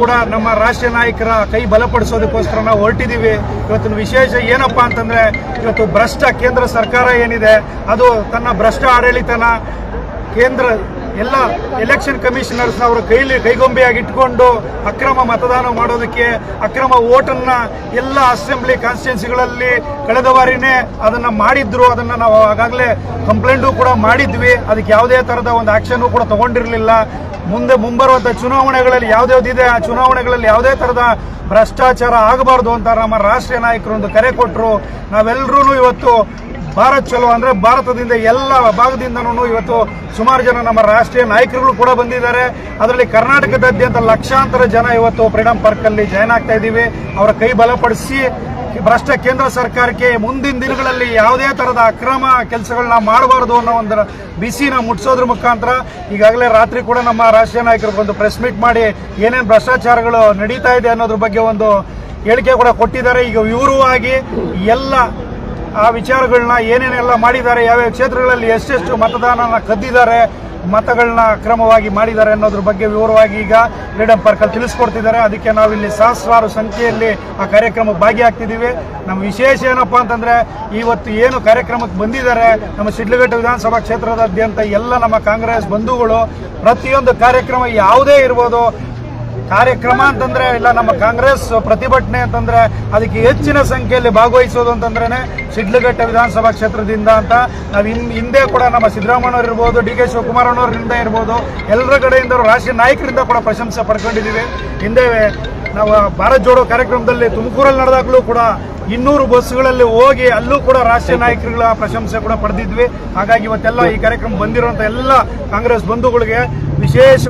ಕೂಡ ನಮ್ಮ ರಾಷ್ಟ್ರೀಯ ನಾಯಕರ ಕೈ ಬಲಪಡಿಸೋದಕ್ಕೋಸ್ಕರ ನಾವು ಹೊರಟಿದ್ದೀವಿ. ಇವತ್ತಿನ ವಿಶೇಷ ಏನಪ್ಪಾ ಅಂತಂದ್ರೆ, ಇವತ್ತು ಭ್ರಷ್ಟ ಕೇಂದ್ರ ಸರ್ಕಾರ ಏನಿದೆ, ಅದು ತನ್ನ ಭ್ರಷ್ಟ ಆಡಳಿತನ ಕೇಂದ್ರ ಎಲ್ಲ ಎಲೆಕ್ಷನ್ ಕಮಿಷನರ್ಸ್ ಅವರ ಕೈಲಿ ಕೈಗೊಂಬೆಯಾಗಿ ಇಟ್ಕೊಂಡು ಅಕ್ರಮ ಮತದಾನ ಮಾಡೋದಕ್ಕೆ, ಅಕ್ರಮ ಓಟನ್ನ ಎಲ್ಲ ಅಸೆಂಬ್ಲಿ ಕಾನ್ಸ್ಟಿಟ್ಯೂನ್ಸಿಗಳಲ್ಲಿ ಕಳೆದ ಬಾರಿನೇ ಅದನ್ನ ಮಾಡಿದ್ರು. ಅದನ್ನ ನಾವು ಆಗಾಗಲೇ ಕಂಪ್ಲೇಂಟು ಕೂಡ ಮಾಡಿದ್ವಿ. ಅದಕ್ಕೆ ಯಾವುದೇ ತರದ ಒಂದು ಆಕ್ಷನ್ ಕೂಡ ತಗೊಂಡಿರಲಿಲ್ಲ. ಮುಂದೆ ಮುಂಬರುವಂತ ಚುನಾವಣೆಗಳಲ್ಲಿ ಯಾವ್ದ್ಯಾವ್ದಿದೆ ಆ ಚುನಾವಣೆಗಳಲ್ಲಿ ಯಾವುದೇ ತರದ ಭ್ರಷ್ಟಾಚಾರ ಆಗಬಾರ್ದು ಅಂತ ನಮ್ಮ ರಾಷ್ಟ್ರೀಯ ನಾಯಕರು ಒಂದು ಕರೆ ಕೊಟ್ಟರು ನಾವೆಲ್ಲರೂ ಇವತ್ತು ಭಾರತ್ ಚಲೋ ಅಂದ್ರೆ ಭಾರತದಿಂದ ಎಲ್ಲ ಭಾಗದಿಂದನೂ ಇವತ್ತು ಸುಮಾರು ಜನ ನಮ್ಮ ರಾಷ್ಟ್ರೀಯ ನಾಯಕರುಗಳು ಕೂಡ ಬಂದಿದ್ದಾರೆ. ಅದರಲ್ಲಿ ಕರ್ನಾಟಕದಾದ್ಯಂತ ಲಕ್ಷಾಂತರ ಜನ ಇವತ್ತು ಫ್ರೀಡಂ ಪಾರ್ಕ್ ಅಲ್ಲಿ ಜಾಯ್ನ್ ಆಗ್ತಾ ಇದ್ದೀವಿ. ಅವರ ಕೈ ಬಲಪಡಿಸಿ ಭ್ರಷ್ಟ ಕೇಂದ್ರ ಸರ್ಕಾರಕ್ಕೆ ಮುಂದಿನ ದಿನಗಳಲ್ಲಿ ಯಾವುದೇ ತರದ ಅಕ್ರಮ ಕೆಲಸಗಳನ್ನ ಮಾಡಬಾರದು ಅನ್ನೋ ಒಂದು ಬಿಸಿನ ಮುಟ್ಸೋದ್ರ ಮುಖಾಂತರ ಈಗಾಗಲೇ ರಾತ್ರಿ ಕೂಡ ನಮ್ಮ ರಾಷ್ಟ್ರೀಯ ನಾಯಕರು ಬಂದು ಪ್ರೆಸ್ ಮೀಟ್ ಮಾಡಿ ಏನೇನು ಭ್ರಷ್ಟಾಚಾರಗಳು ನಡೀತಾ ಇದೆ ಅನ್ನೋದ್ರ ಬಗ್ಗೆ ಒಂದು ಹೇಳಿಕೆ ಕೂಡ ಕೊಟ್ಟಿದ್ದಾರೆ. ಈಗ ವಿವರವಾಗಿ ಎಲ್ಲ ಆ ವಿಚಾರಗಳನ್ನ ಏನೇನೆಲ್ಲ ಮಾಡಿದ್ದಾರೆ, ಯಾವ್ಯಾವ ಕ್ಷೇತ್ರಗಳಲ್ಲಿ ಎಷ್ಟೆಷ್ಟು ಮತದಾನನ ಕದ್ದಿದ್ದಾರೆ ಮತಗಳನ್ನ ಅಕ್ರಮವಾಗಿ ಮಾಡಿದ್ದಾರೆ ಅನ್ನೋದ್ರ ಬಗ್ಗೆ ವಿವರವಾಗಿ ಈಗ ಫ್ರೀಡಂ ಪಾರ್ಕ್ ಅಲ್ಲಿ ತಿಳಿಸ್ಕೊಡ್ತಿದ್ದಾರೆ. ಅದಕ್ಕೆ ನಾವಿಲ್ಲಿ ಸಹಸ್ರಾರು ಸಂಖ್ಯೆಯಲ್ಲಿ ಆ ಕಾರ್ಯಕ್ರಮಕ್ಕೆ ಭಾಗಿಯಾಗ್ತಿದ್ದೀವಿ. ನಮ್ಮ ವಿಶೇಷ ಏನಪ್ಪ ಅಂತಂದ್ರೆ, ಇವತ್ತು ಏನು ಕಾರ್ಯಕ್ರಮಕ್ಕೆ ಬಂದಿದ್ದಾರೆ, ನಮ್ಮ ಸಿಡ್ಲಘಟ್ಟ ವಿಧಾನಸಭಾ ಕ್ಷೇತ್ರದಾದ್ಯಂತ ಎಲ್ಲ ನಮ್ಮ ಕಾಂಗ್ರೆಸ್ ಬಂಧುಗಳು, ಪ್ರತಿಯೊಂದು ಕಾರ್ಯಕ್ರಮ ಯಾವುದೇ ಇರ್ಬೋದು ಕಾರ್ಯಕ್ರಮ ಅಂತಂದ್ರೆ, ಇಲ್ಲ, ನಮ್ಮ ಕಾಂಗ್ರೆಸ್ ಪ್ರತಿಭಟನೆ ಅಂತಂದ್ರೆ ಅದಕ್ಕೆ ಹೆಚ್ಚಿನ ಸಂಖ್ಯೆಯಲ್ಲಿ ಭಾಗವಹಿಸೋದು ಅಂತಂದ್ರೆ ಸಿಡ್ಲಘಟ್ಟ ವಿಧಾನಸಭಾ ಕ್ಷೇತ್ರದಿಂದ ಅಂತ. ನಾವು ಹಿಂದೆ ಕೂಡ ನಮ್ಮ ಸಿದ್ದರಾಮಯ್ಯವ್ರು ಇರ್ಬೋದು, ಡಿ ಕೆ ಶಿವಕುಮಾರಣ್ಣವ್ರಿಂದ ಇರ್ಬೋದು, ಎಲ್ಲರ ಕಡೆಯಿಂದ ರಾಷ್ಟ್ರೀಯ ನಾಯಕರಿಂದ ಕೂಡ ಪ್ರಶಂಸೆ ಪಡ್ಕೊಂಡಿದ್ದೀವಿ. ಹಿಂದೆ ನಾವು ಭಾರತ್ ಜೋಡೋ ಕಾರ್ಯಕ್ರಮದಲ್ಲಿ ತುಮಕೂರಲ್ಲಿ ನಡೆದಾಗಲೂ ಕೂಡ ಇನ್ನೂರು ಬಸ್ಗಳಲ್ಲಿ ಹೋಗಿ ಅಲ್ಲೂ ಕೂಡ ರಾಷ್ಟ್ರೀಯ ನಾಯಕರುಗಳ ಪ್ರಶಂಸೆ ಕೂಡ ಪಡೆದಿದ್ವಿ. ಹಾಗಾಗಿ ಇವತ್ತೆಲ್ಲ ಈ ಕಾರ್ಯಕ್ರಮ ಬಂದಿರುವಂತ ಎಲ್ಲ ಕಾಂಗ್ರೆಸ್ ಬಂಧುಗಳಿಗೆ ವಿಶೇಷ